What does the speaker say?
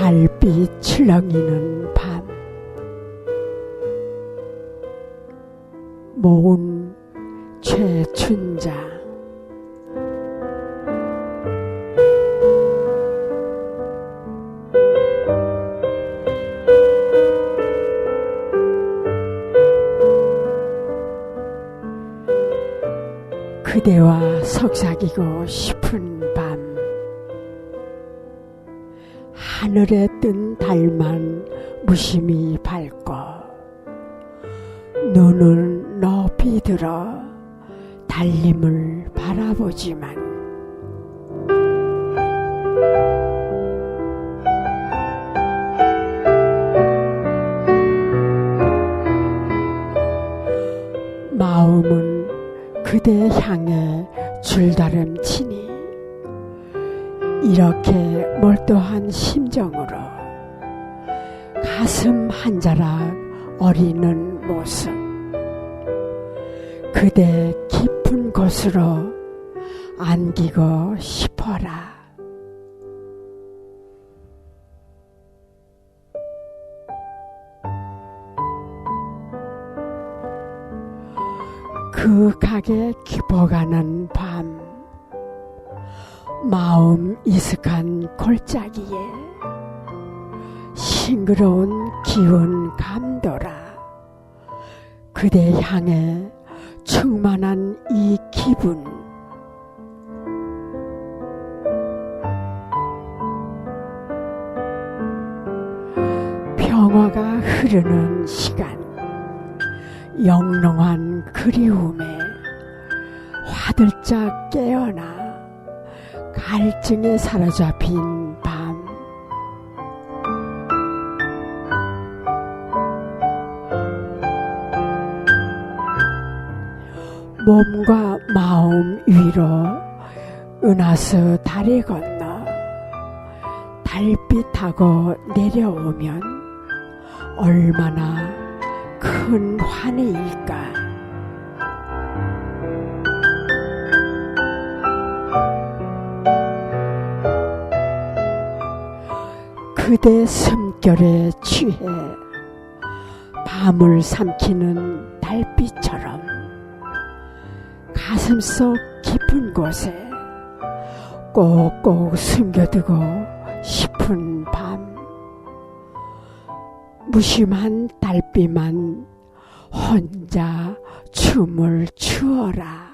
달빛 출렁이는 밤. 모은 최춘자. 그대와 속삭이고 싶은 하늘에 뜬 달만 무심히 밝고 눈은 높이 들어 달림을 바라보지만 마음은 그대 향해 줄다름치니 이렇게 몰두한 심정으로 가슴 한 자락 어리는 모습 그대 깊은 곳으로 안기고 싶어라. 그 가게 깊어가는 밤 마음 이슥한 골짜기에 싱그러운 기운 감돌아 그대 향해 충만한 이 기분. 평화가 흐르는 시간 영롱한 그리움에 화들짝 깨어나 갈증에 사로잡힌 밤. 몸과 마음 위로 은하수 다리 건너 달빛하고 내려오면 얼마나 큰 환희일까 그대 숨결에 취해 밤을 삼키는 달빛처럼 가슴 속 깊은 곳에 꼭꼭 숨겨두고 싶은 밤. 무심한 달빛만 혼자 춤을 추어라